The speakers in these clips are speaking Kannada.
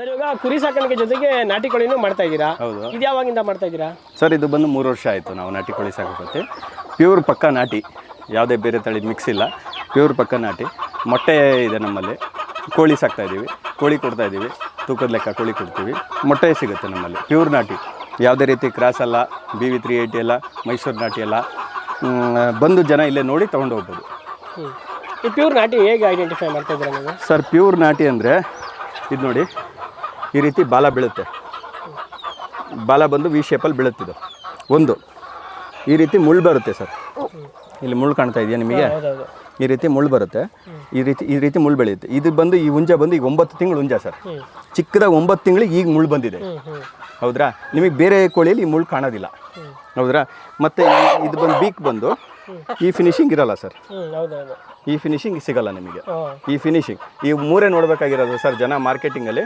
ಸರ್ ಇವಾಗ ಕುರಿ ಸಾಕಾಣಿಕೆ ಜೊತೆಗೆ ನಾಟಿ ಕೋಳಿನೂ ಮಾಡ್ತಾ ಇದ್ದೀರಾ? ಹೌದು. ಇದು ಯಾವಾಗಿಂದ ಮಾಡ್ತಾ ಇದ್ದೀರಾ? ಸರ್ ಇದು ಬಂದು ಮೂರು ವರ್ಷ ಆಯಿತು ನಾವು ನಾಟಿ ಕೋಳಿ ಸಾಕೋಕತ್ತೆ ಪ್ಯೂರ್ ಪಕ್ಕ ನಾಟಿ. ಯಾವುದೇ ಬೇರೆ ತಳಿ ಮಿಕ್ಸ್ ಇಲ್ಲ. ಪ್ಯೂರ್ ಪಕ್ಕ ನಾಟಿ. ಮೊಟ್ಟೆ ಇದೆ ನಮ್ಮಲ್ಲಿ. ಕೋಳಿ ಸಾಕ್ತಾ ಇದ್ದೀವಿ. ಕೋಳಿ ಕೊಡ್ತಾ ಇದ್ದೀವಿ. ತೂಕದ ಲೆಕ್ಕ ಕೋಳಿ ಕೊಡ್ತೀವಿ. ಮೊಟ್ಟೆ ಸಿಗುತ್ತೆ ನಮ್ಮಲ್ಲಿ. ಪ್ಯೂರ್ ನಾಟಿ. ಯಾವುದೇ ರೀತಿ ಕ್ರಾಸ್ ಅಲ್ಲ ಬಿ ವಿ ತ್ರೀ ಏಯ್ಟಿ ಅಲ್ಲ ಮೈಸೂರು ನಾಟಿ ಅಲ್ಲ ಬಂದು ಜನ ಇಲ್ಲೇ ನೋಡಿ ತೊಗೊಂಡು ಹೋಗ್ಬೋದು. ಈ ಪ್ಯೂರ್ ನಾಟಿ ಹೇಗೆ ಐಡೆಂಟಿಫೈ ಮಾಡ್ತಾ ಇದ್ದೀರಾ ನೀವು? ಸರ್ ಪ್ಯೂರ್ ನಾಟಿ ಅಂದರೆ ಇದು ನೋಡಿ ಈ ರೀತಿ ಬಾಲ ಬೀಳುತ್ತೆ. ಬಾಲ ಬಂದು ವಿ ಶೇಪಲ್ಲಿ ಬೀಳುತ್ತಿದ್ದು ಒಂದು. ಈ ರೀತಿ ಮುಳ್ಳು ಬರುತ್ತೆ ಸರ್. ಇಲ್ಲಿ ಮುಳ್ಳು ಕಾಣ್ತಾ ಇದೆಯಾ ನಿಮಗೆ? ಈ ರೀತಿ ಮುಳ್ಳು ಬರುತ್ತೆ. ಈ ರೀತಿ ಈ ರೀತಿ ಮುಳ್ಳು ಬೆಳೆಯುತ್ತೆ. ಇದು ಬಂದು ಈ ಹುಂಜ ಬಂದು ಈಗ ಒಂಬತ್ತು ತಿಂಗಳು ಹುಂಜ ಸರ್. ಚಿಕ್ಕದಾಗ ಒಂಬತ್ತು ತಿಂಗಳಿಗೆ ಈಗ ಮುಳ್ಳು ಬಂದಿದೆ. ಹೌದ್ರಾ? ನಿಮಗೆ ಬೇರೆ ಕೋಳಿಯಲ್ಲಿ ಈ ಮುಳ್ಳು ಕಾಣೋದಿಲ್ಲ. ಹೌದ್ರಾ? ಮತ್ತು ಇದು ಬಂದು ಬೀಕ್ ಬಂದು ಈ ಫಿನಿಶಿಂಗ್ ಇರಲ್ಲ ಸರ್. ಈ ಫಿನಿಶಿಂಗ್ ಸಿಗಲ್ಲ ನಿಮಗೆ. ಈ ಫಿನಿಶಿಂಗ್ ಈ ಮೂರೇ ನೋಡಬೇಕಾಗಿರೋದು ಸರ್ ಜನ ಮಾರ್ಕೆಟಿಂಗಲ್ಲಿ.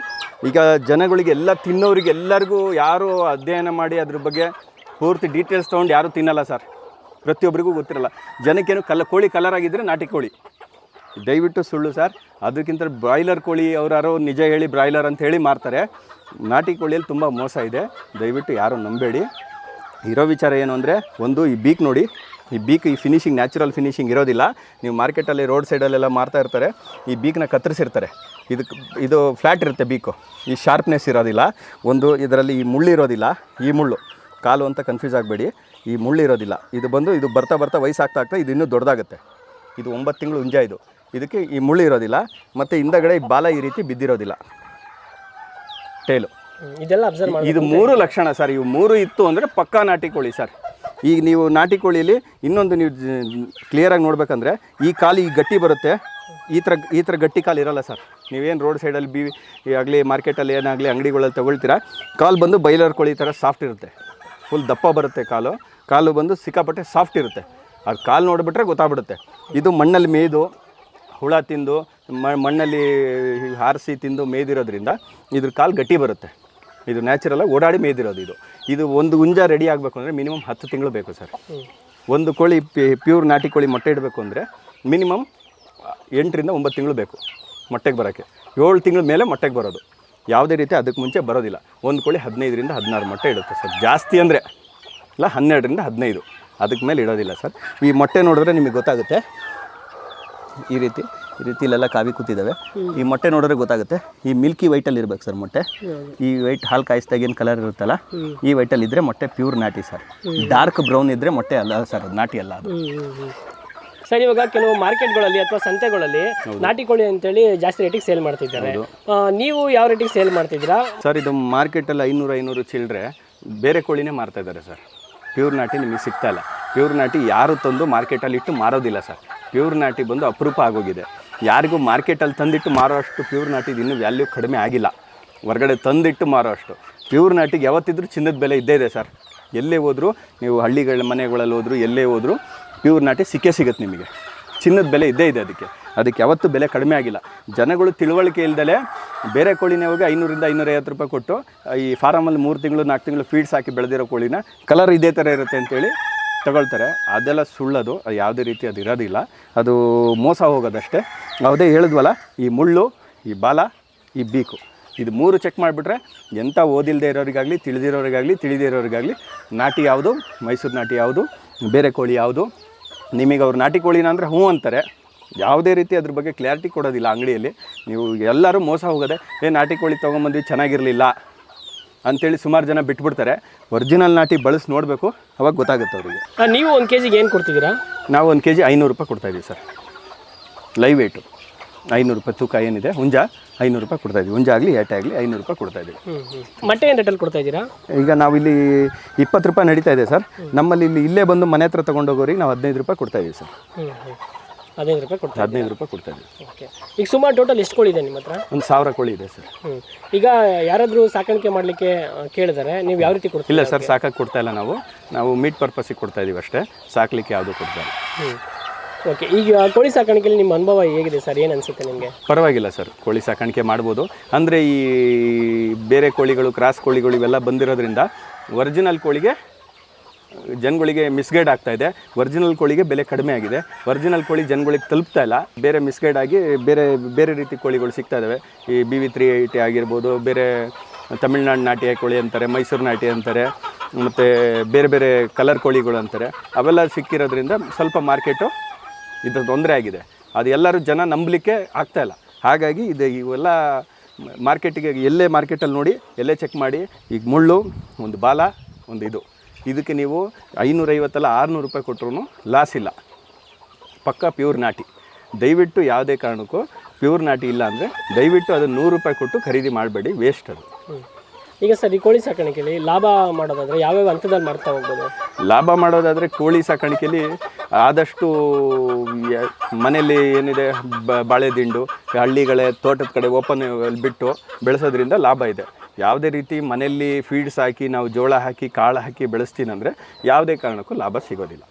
ಈಗ ಜನಗಳಿಗೆ ಎಲ್ಲ ತಿನ್ನೋರಿಗೆ ಎಲ್ಲರಿಗೂ ಯಾರು ಅಧ್ಯಯನ ಮಾಡಿ ಅದ್ರ ಬಗ್ಗೆ ಪೂರ್ತಿ ಡೀಟೇಲ್ಸ್ ತೊಗೊಂಡು ಯಾರೂ ತಿನ್ನಲ್ಲ ಸರ್. ಪ್ರತಿಯೊಬ್ಬರಿಗೂ ಗೊತ್ತಿರಲ್ಲ. ಜನಕ್ಕೇನು ಕಲ ಕೋಳಿ ಕಲರ್ ಆಗಿದ್ದರೆ ನಾಟಿ ಕೋಳಿ. ದಯವಿಟ್ಟು ಸುಳ್ಳು ಸರ್. ಅದಕ್ಕಿಂತ ಬ್ರಾಯ್ಲರ್ ಕೋಳಿ ಅವರು ನಿಜ ಹೇಳಿ ಬ್ರಾಯ್ಲರ್ ಅಂತ ಹೇಳಿ ಮಾರ್ತಾರೆ. ನಾಟಿ ಕೋಳಿಯಲ್ಲಿ ತುಂಬ ಮೋಸ ಇದೆ. ದಯವಿಟ್ಟು ಯಾರು ನಂಬೇಡಿ. ಇರೋ ವಿಚಾರ ಏನು ಅಂದರೆ ಒಂದು ಈ ಬೀಕ್ ನೋಡಿ. ಈ ಬೀಕ್ ಈ ಫಿನಿಶಿಂಗ್ ನ್ಯಾಚುರಲ್ ಫಿನಿಶಿಂಗ್ ಇರೋದಿಲ್ಲ. ನೀವು ಮಾರ್ಕೆಟಲ್ಲಿ ರೋಡ್ ಸೈಡಲ್ಲೆಲ್ಲ ಮಾರ್ತಾ ಇರ್ತಾರೆ. ಈ ಬೀಕ್ನ ಕತ್ತರಿಸಿರ್ತಾರೆ. ಇದಕ್ಕೆ ಇದು ಫ್ಲ್ಯಾಟ್ ಇರುತ್ತೆ ಬೀಕು ಈ ಶಾರ್ಪ್ನೆಸ್ ಇರೋದಿಲ್ಲ. ಒಂದು ಇದರಲ್ಲಿ ಈ ಮುಳ್ಳು ಇರೋದಿಲ್ಲ. ಈ ಮುಳ್ಳು. ಕಾಲು ಅಂತ ಕನ್ಫ್ಯೂಸ್ ಆಗಬೇಡಿ. ಈ ಮುಳ್ಳು ಇರೋದಿಲ್ಲ. ಇದು ಬಂದು ಇದು ಬರ್ತಾ ಬರ್ತಾ ವಯಸ್ಸಾಗ್ತಾ ಆಗ್ತಾ ಇದು ಇನ್ನೂ ದೊಡ್ಡದಾಗುತ್ತೆ. ಇದು ಒಂಬತ್ತು ತಿಂಗಳು ಹುಂಜ ಇದು. ಇದಕ್ಕೆ ಈ ಮುಳ್ಳು ಇರೋದಿಲ್ಲ. ಮತ್ತು ಹಿಂದಗಡೆ ಈ ಬಾಲ ಈ ರೀತಿ ಬಿದ್ದಿರೋದಿಲ್ಲ. ಟೇಲು ಇದೆಲ್ಲ ಅಬ್ಸರ್ವ್ ಇದು ಮೂರು ಲಕ್ಷಣ ಸರ್. ಇವು ಮೂರು ಇತ್ತು ಅಂದರೆ ಪಕ್ಕಾ ನಾಟಿ ಕೋಳಿ ಸರ್. ಈಗ ನೀವು ನಾಟಿ ಕೋಳಿಯಲ್ಲಿ ಇನ್ನೊಂದು ನೀವು ಕ್ಲಿಯರಾಗಿ ನೋಡ್ಬೇಕಂದ್ರೆ ಈ ಕಾಲು ಈ ಗಟ್ಟಿ ಬರುತ್ತೆ. ಈ ಥರ ಈ ಥರ ಗಟ್ಟಿ ಕಾಲು ಇರಲ್ಲ ಸರ್. ನೀವೇನು ರೋಡ್ ಸೈಡಲ್ಲಿ ಬಿ ಆಗಲಿ ಮಾರ್ಕೆಟಲ್ಲಿ ಏನಾಗಲಿ ಅಂಗಡಿಗಳಲ್ಲಿ ತಗೊಳ್ತೀರಾ, ಕಾಲು ಬಂದು ಬೈಲರ್ ಕೋಳಿ ಥರ ಸಾಫ್ಟ್ ಇರುತ್ತೆ. ಫುಲ್ ದಪ್ಪ ಬರುತ್ತೆ ಕಾಲು. ಕಾಲು ಬಂದು ಸಿಕ್ಕಾಪಟ್ಟೆ ಸಾಫ್ಟ್ ಇರುತ್ತೆ. ಅದು ಕಾಲು ನೋಡಿಬಿಟ್ರೆ ಗೊತ್ತಾಗ್ಬಿಡುತ್ತೆ. ಇದು ಮಣ್ಣಲ್ಲಿ ಮೇಯ್ದು, ಹುಳ ತಿಂದು ಮಣ್ಣಲ್ಲಿ ಹಾರಿಸಿ ತಿಂದು ಮೇಯ್ದಿರೋದ್ರಿಂದ ಇದ್ರ ಕಾಲು ಗಟ್ಟಿ ಬರುತ್ತೆ. ಇದು ನ್ಯಾಚುರಲಾಗಿ ಓಡಾಡಿ ಮೇಯ್ದಿರೋದು ಇದು. ಇದು ಒಂದು ಹುಂಜ ರೆಡಿ ಆಗಬೇಕು ಅಂದರೆ ಮಿನಿಮಮ್ ಹತ್ತು ತಿಂಗಳು ಬೇಕು ಸರ್ ಒಂದು ಕೋಳಿ ಪ್ಯೂರ್ ನಾಟಿ ಕೋಳಿ ಮೊಟ್ಟೆ ಇಡಬೇಕು ಅಂದರೆ ಮಿನಿಮಮ್ ಎಂಟರಿಂದ ಒಂಬತ್ತು ತಿಂಗಳು ಬೇಕು ಮೊಟ್ಟೆಗೆ ಬರೋಕ್ಕೆ. ಏಳು ತಿಂಗಳ ಮೇಲೆ ಮೊಟ್ಟೆಗೆ ಬರೋದು. ಯಾವುದೇ ರೀತಿ ಅದಕ್ಕೆ ಮುಂಚೆ ಬರೋದಿಲ್ಲ. ಒಂದು ಕೋಳಿ ಹದಿನೈದರಿಂದ ಹದಿನಾರು ಮೊಟ್ಟೆ ಇಡುತ್ತೆ ಸರ್ ಜಾಸ್ತಿ ಅಂದರೆ ಇಲ್ಲ, ಹನ್ನೆರಡರಿಂದ ಹದಿನೈದು. ಅದಕ್ಕೆ ಮೇಲೆ ಇಡೋದಿಲ್ಲ ಸರ್ ಈ ಮೊಟ್ಟೆ ನೋಡಿದ್ರೆ ನಿಮಗೆ ಗೊತ್ತಾಗುತ್ತೆ. ಈ ರೀತಿ ಈ ರೀತಿ ಇಲ್ಲೆಲ್ಲ ಕಾವಿ ಕೂತಿದ್ದಾವೆ. ಈ ಮೊಟ್ಟೆ ನೋಡಿದ್ರೆ ಗೊತ್ತಾಗುತ್ತೆ. ಈ ಮಿಲ್ಕಿ ವೈಟಲ್ಲಿ ಇರ್ಬೇಕು ಸರ್ ಮೊಟ್ಟೆ. ಈ ವೈಟ್ ಹಾಲು ಕಾಯಿಸಿದಾಗ ಏನು ಕಲರ್ ಇರುತ್ತಲ್ಲ ಈ ವೈಟಲ್ಲಿ ಇದ್ದರೆ ಮೊಟ್ಟೆ ಪ್ಯೂರ್ ನಾಟಿ ಸರ್. ಡಾರ್ಕ್ ಬ್ರೌನ್ ಇದ್ದರೆ ಮೊಟ್ಟೆ ಅಲ್ಲ ಸರ್ ಅದು ನಾಟಿ ಅಲ್ಲ ಅದು. ಸರ್ ಇವಾಗ ಕೆಲವು ಮಾರ್ಕೆಟ್ಗಳಲ್ಲಿ ಅಥವಾ ಸಂತೆಗಳಲ್ಲಿ ನಾಟಿ ಕೋಳಿ ಅಂತೇಳಿ ಜಾಸ್ತಿ ರೇಟಿಗೆ ಸೇಲ್ ಮಾಡ್ತಿದ್ದಾರೆ. ನೀವು ಯಾವ ರೇಟಿಗೆ ಸೇಲ್ ಮಾಡ್ತಿದ್ದೀರಾ? ಸರ್ ಇದು ಮಾರ್ಕೆಟಲ್ಲಿ ಐನೂರು ಐನೂರು ಚಿಲ್ಲರೆ ಬೇರೆ ಕೋಳಿನೇ ಮಾರ್ತಾ ಇದ್ದಾರೆ ಸರ್. ಪ್ಯೂರ್ ನಾಟಿ ನಿಮಗೆ ಸಿಗ್ತಾ ಇಲ್ಲ. ಪ್ಯೂರ್ ನಾಟಿ ಯಾರು ತಂದು ಮಾರ್ಕೆಟಲ್ಲಿ ಇಟ್ಟು ಮಾರೋದಿಲ್ಲ ಸರ್. ಪ್ಯೂರ್ ನಾಟಿ ಬಂದು ಅಪರೂಪ ಆಗೋಗಿದೆ. ಯಾರಿಗೂ ಮಾರ್ಕೆಟಲ್ಲಿ ತಂದಿಟ್ಟು ಮಾರೋ ಅಷ್ಟು ಪ್ಯೂರ್ ನಾಟಿದು ಇನ್ನೂ ವ್ಯಾಲ್ಯೂ ಕಡಿಮೆ ಆಗಿಲ್ಲ. ಹೊರಗಡೆ ತಂದಿಟ್ಟು ಮಾರೋ ಅಷ್ಟು. ಪ್ಯೂರ್ ನಾಟಿಗೆ ಯಾವತ್ತಿದ್ರೂ ಚಿನ್ನದ ಬೆಲೆ ಇದ್ದೇ ಇದೆ ಸರ್. ಎಲ್ಲೇ ಹೋದರೂ ನೀವು ಹಳ್ಳಿಗಳ ಮನೆಗಳಲ್ಲಿ ಹೋದರೂ ಎಲ್ಲೇ ಹೋದರೂ ಪ್ಯೂರ್ ನಾಟಿ ಸಿಕ್ಕೇ ಸಿಗುತ್ತೆ ನಿಮಗೆ. ಚಿನ್ನದ ಬೆಲೆ ಇದ್ದೇ ಇದೆ ಅದಕ್ಕೆ. ಅದಕ್ಕೆ ಯಾವತ್ತೂ ಬೆಲೆ ಕಡಿಮೆ ಆಗಿಲ್ಲ. ಜನಗಳು ತಿಳುವಳಿಕೆ ಇಲ್ದಲೇ ಬೇರೆ ಕೋಳಿನೇ ಹೋಗಿ ಐನೂರಿಂದ ಐನೂರೈವತ್ತು ರೂಪಾಯಿ ಕೊಟ್ಟು ಈ ಫಾರಮಲ್ಲಿ ಮೂರು ತಿಂಗಳು ನಾಲ್ಕು ತಿಂಗಳು ಫೀಡ್ಸ್ ಹಾಕಿ ಬೆಳೆದಿರೋ ಕೋಳಿನ ಕಲರ್ ಇದೇ ಥರ ಇರುತ್ತೆ ಅಂತೇಳಿ ತಗೊಳ್ತಾರೆ. ಅದೆಲ್ಲ ಸುಳ್ಳದು, ಅದು ಯಾವುದೇ ರೀತಿ ಅದು ಇರೋದಿಲ್ಲ. ಅದು ಮೋಸ ಹೋಗೋದಷ್ಟೇ. ಯಾವುದೇ ಹೇಳಿದ್ವಲ್ಲ, ಈ ಮುಳ್ಳು, ಈ ಬಾಲ, ಈ ಬೀಕು. ಇದು ಮೂರು ಚೆಕ್ ಮಾಡಿಬಿಟ್ರೆ ಎಂಥ ಓದಿಲ್ಲದೆ ಇರೋರಿಗಾಗಲಿ, ತಿಳಿದಿರೋರಿಗಾಗಲಿ ತಿಳಿದಿರೋರಿಗಾಗಲಿ, ನಾಟಿ ಯಾವುದು, ಮೈಸೂರು ನಾಟಿ ಯಾವುದು, ಬೇರೆ ಕೋಳಿ ಯಾವುದು, ನಿಮಗೆ ಅವ್ರು ನಾಟಿ ಕೋಳಿನ ಅಂದರೆ ಹ್ಞೂ ಅಂತಾರೆ. ಯಾವುದೇ ರೀತಿ ಅದ್ರ ಬಗ್ಗೆ ಕ್ಲಾರಿಟಿ ಕೊಡೋದಿಲ್ಲ ಅಂಗಡಿಯಲ್ಲಿ. ನೀವು ಎಲ್ಲರೂ ಮೋಸ ಹೋಗೋದೆ, ಏ, ನಾಟಿ ಕೋಳಿ ತೊಗೊಂಬಂದ್ವಿ, ಚೆನ್ನಾಗಿರಲಿಲ್ಲ. ಅಂತೇಳಿ ಸುಮಾರು ಜನ ಬಿಟ್ಬಿಡ್ತಾರೆ. ಒರಿಜಿನಲ್ ನಾಟಿ ಬಳಸಿ ನೋಡಬೇಕು ಅವಾಗ ಗೊತ್ತಾಗುತ್ತೆ ಅವರಿಗೆ. ಆ, ನೀವು ಒಂದು ಕೆ ಜಿಗೆ ಏನು ಕೊಡ್ತಿದ್ದೀರಾ? ನಾವು ಒಂದು ಕೆ ಜಿ ಐನೂರು ರೂಪಾಯಿ ಕೊಡ್ತಾಯಿದ್ದೀವಿ ಸರ್. ಲೈವ್ ವೇಟು ಐನೂರು ರೂಪಾಯಿ ತೂಕ ಏನಿದೆ ಹುಂಜ ಐನೂರು ರೂಪಾಯಿ ಕೊಡ್ತಾಯಿದ್ದೀವಿ ಹುಂಜ ಆಗಲಿ ಏಟೆ ಆಗಲಿ ಐನೂರು ರೂಪಾಯಿ ಕೊಡ್ತಾಯಿದ್ದೀವಿ ಹ್ಞೂ ಹ್ಞೂ ಮೊಟ್ಟೆ ಏನು ರೇಟಲ್ಲಿ ಕೊಡ್ತಾ ಇದ್ದೀರಾ ಈಗ ನಾವಿಲ್ಲಿ ಇಪ್ಪತ್ತು ರೂಪಾಯಿ ನಡೀತಾ ಇದೆ ಸರ್. ನಮ್ಮಲ್ಲಿ ಇಲ್ಲಿ ಇಲ್ಲೇ ಬಂದು ಮನೆ ಹತ್ರ ತೊಗೊಂಡೋಗೋರಿಗೆ ನಾವು ಹದಿನೈದು ರೂಪಾಯಿ ಕೊಡ್ತಾಯಿದ್ದೀವಿ ಸರ್. ಹ್ಞೂ ಹ್ಞೂ ಹದಿನೈದು ರೂಪಾಯಿ ಕೊಡ್ತಾ ಹದಿನೈದು ರೂಪಾಯಿ ಕೊಡ್ತಾಯಿದ್ದೀವಿ ಓಕೆ ಈಗ ಸುಮಾರು ಟೋಟಲ್ ಎಷ್ಟು ಕೋಳಿ ಇದೆ ನಿಮ್ಮ ಹತ್ರ? ಒಂದು ಸಾವಿರ ಕೋಳಿ ಇದೆ ಸರ್. ಹ್ಞೂ ಈಗ ಯಾರಾದರೂ ಸಾಕಾಣಿಕೆ ಮಾಡಲಿಕ್ಕೆ ಕೇಳಿದರೆ ನೀವು ಯಾವ ರೀತಿ ಕೊಡ್ತೀರಾ ಇಲ್ಲ ಸರ್ ಸಾಕಕ್ಕೆ ಕೊಡ್ತಾ ಇಲ್ಲ ನಾವು. ನಾವು ಮೀಟ್ ಪರ್ಪಸ್ಸಿಗೆ ಕೊಡ್ತಾ ಇದೀವಿ ಅಷ್ಟೇ. ಸಾಕಲಿಕ್ಕೆ ಯಾವುದೂ ಕೊಡ್ತಾ ಇಲ್ಲ. ಹ್ಞೂ ಓಕೆ ಈಗ ಕೋಳಿ ಸಾಕಾಣಿಕೆಯಲ್ಲಿ ನಿಮ್ಮ ಅನುಭವ ಹೇಗಿದೆ ಸರ್? ಏನು ಅನಿಸುತ್ತೆ ನಿಮಗೆ? ಪರವಾಗಿಲ್ಲ ಸರ್. ಕೋಳಿ ಸಾಕಾಣಿಕೆ ಮಾಡ್ಬೋದು. ಅಂದರೆ ಈ ಬೇರೆ ಕೋಳಿಗಳು ಕ್ರಾಸ್ ಕೋಳಿಗಳು ಇವೆಲ್ಲ ಬಂದಿರೋದ್ರಿಂದ ಒರಿಜಿನಲ್ ಕೋಳಿಗೆ ಜನಗಳಿಗೆ ಮಿಸ್ಗೈಡ್ ಆಗ್ತಾ ಇದೆ. ಒರಿಜಿನಲ್ ಕೋಳಿಗೆ ಬೆಲೆ ಕಡಿಮೆ ಆಗಿದೆ. ಒರಿಜಿನಲ್ ಕೋಳಿ ಜನಗಳಿಗೆ ತಲುಪ್ತಾ ಇಲ್ಲ. ಬೇರೆ ಮಿಸ್ಗೈಡ್ ಆಗಿ ಬೇರೆ ಬೇರೆ ರೀತಿ ಕೋಳಿಗಳು ಸಿಗ್ತಾ ಇದ್ದಾವೆ ಈ ಬಿ ವಿ ತ್ರೀ ಏಯ್ಟಿ ಆಗಿರ್ಬೋದು, ಬೇರೆ ತಮಿಳ್ನಾಡು ನಾಟಿ ಕೋಳಿ ಅಂತಾರೆ, ಮೈಸೂರು ನಾಟಿ ಅಂತಾರೆ, ಮತ್ತು ಬೇರೆ ಬೇರೆ ಕಲರ್ ಕೋಳಿಗಳು ಅಂತಾರೆ. ಅವೆಲ್ಲ ಸಿಕ್ಕಿರೋದ್ರಿಂದ ಸ್ವಲ್ಪ ಮಾರ್ಕೆಟು ಇದು ತೊಂದರೆ ಆಗಿದೆ. ಅದು ಎಲ್ಲರೂ ಜನ ನಂಬಲಿಕ್ಕೆ ಆಗ್ತಾ ಇಲ್ಲ. ಹಾಗಾಗಿ ಇದು ಇವೆಲ್ಲ ಮಾರ್ಕೆಟಿಗೆ ಎಲ್ಲೇ ಮಾರ್ಕೆಟಲ್ಲಿ ನೋಡಿ, ಎಲ್ಲೇ ಚೆಕ್ ಮಾಡಿ, ಈಗ ಮುಳ್ಳು, ಒಂದು ಬಾಲ, ಒಂದು ಇದು. ಇದಕ್ಕೆ ನೀವು ಐನೂರೈವತ್ತಲ್ಲ ಆರುನೂರು ರೂಪಾಯಿ ಕೊಟ್ಟರು ಲಾಸ್ ಇಲ್ಲ. ಪಕ್ಕ ಪ್ಯೂರ್ ನಾಟಿ. ದಯವಿಟ್ಟು ಯಾವುದೇ ಕಾರಣಕ್ಕೂ ಪ್ಯೂರ್ ನಾಟಿ ಇಲ್ಲ ಅಂದರೆ ದಯವಿಟ್ಟು ಅದನ್ನು ನೂರು ರೂಪಾಯಿ ಕೊಟ್ಟು ಖರೀದಿ ಮಾಡಬೇಡಿ ವೇಸ್ಟ್ ಅದು. ಈಗ ಸರ್ ಈ ಕೋಳಿ ಸಾಕಾಣಿಕೆಯಲ್ಲಿ ಲಾಭ ಮಾಡೋದಾದರೆ ಯಾವ್ಯಾವ ಹಂತದಲ್ಲಿ ಮಾಡ್ತಾ ಹೋಗ್ಬೋದು? ಲಾಭ ಮಾಡೋದಾದರೆ ಕೋಳಿ ಸಾಕಾಣಿಕೆಯಲ್ಲಿ ಆದಷ್ಟು ಮನೆಯಲ್ಲಿ ಏನಿದೆ ಬ ಬಾಳೆದಿಂಡು ಹಳ್ಳಿಗಳೇ ತೋಟದ ಕಡೆ ಓಪನ್ ಬಿಟ್ಟು ಬೆಳೆಸೋದ್ರಿಂದ ಲಾಭ ಇದೆ. ಯಾವುದೇ ರೀತಿ ಮನೆಯಲ್ಲಿ ಫೀಡ್ಸ್ ಹಾಕಿ, ನಾವು ಜೋಳ ಹಾಕಿ, ಕಾಳು ಹಾಕಿ ಬೆಳೆಸ್ತೀನಂದರೆ ಯಾವುದೇ ಕಾರಣಕ್ಕೂ ಲಾಭ ಸಿಗೋದಿಲ್ಲ.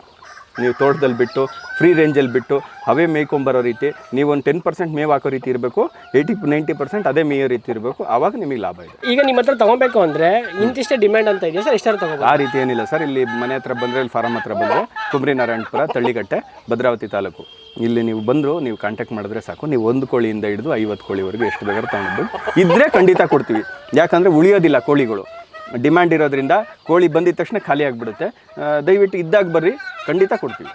ನೀವು ತೋಟದಲ್ಲಿ ಬಿಟ್ಟು ಫ್ರೀ ರೇಂಜಲ್ಲಿ ಬಿಟ್ಟು ಅವೇ ಮೇಯ್ಕೊಂಬರೋ ರೀತಿ ನೀವು ಒಂದು ಟೆನ್ ಪರ್ಸೆಂಟ್ ಮೇವು ಹಾಕೋ ರೀತಿ ಇರಬೇಕು ಏಯ್ಟಿ ನೈಂಟಿ ಪರ್ಸೆಂಟ್ ಅದೇ ಮೇಯೋ ರೀತಿ ಇರಬೇಕು ಆವಾಗ ನಿಮಗೆ ಲಾಭ ಇದೆ. ಈಗ ನಿಮ್ಮ ಹತ್ರ ತೊಗೊಬೇಕು ಅಂದರೆ ಇಂತಿಷ್ಟೇ ಡಿಮ್ಯಾಂಡ್ ಅಂತ ಇದೆಯಾ ಸರ್ ಎಷ್ಟಾರು ತಗೋಬೋದು? ಆ ರೀತಿ ಏನಿಲ್ಲ ಸರ್ ಇಲ್ಲಿ ಮನೆ ಹತ್ರ ಬಂದರೆ ಇಲ್ಲಿ ಫಾರಮ್ ಹತ್ರ ಬಂದರೆ ಕುಂಬ್ರಿ ನಾರಾಯಣಪುರ ತಳ್ಳಿಗಟ್ಟೆ ಭದ್ರಾವತಿ ತಾಲೂಕು. ಇಲ್ಲಿ ನೀವು ಬಂದರು ನೀವು ಕಾಂಟ್ಯಾಕ್ಟ್ ಮಾಡಿದ್ರೆ ಸಾಕು. ನೀವು ಒಂದು ಕೋಳಿಯಿಂದ ಹಿಡಿದು ಐವತ್ತು ಕೋಳಿವರೆಗೂ ಎಷ್ಟು ಬೇಕಾದ್ರೂ ತಗೊಂಡು ಇದ್ದರೆ ಖಂಡಿತ ಕೊಡ್ತೀವಿ. ಯಾಕಂದರೆ ಉಳಿಯೋದಿಲ್ಲ ಕೋಳಿಗಳು. ಡಿಮ್ಯಾಂಡ್ ಇರೋದ್ರಿಂದ ಕೋಳಿ ಬಂದಿದ ತಕ್ಷಣ ಖಾಲಿ ಆಗಿಬಿಡುತ್ತೆ. ದಯವಿಟ್ಟು ಇದ್ದಾಗ ಬರ್ರಿ. ಖಂಡಿತ ಕೊಡ್ತೀವಿ.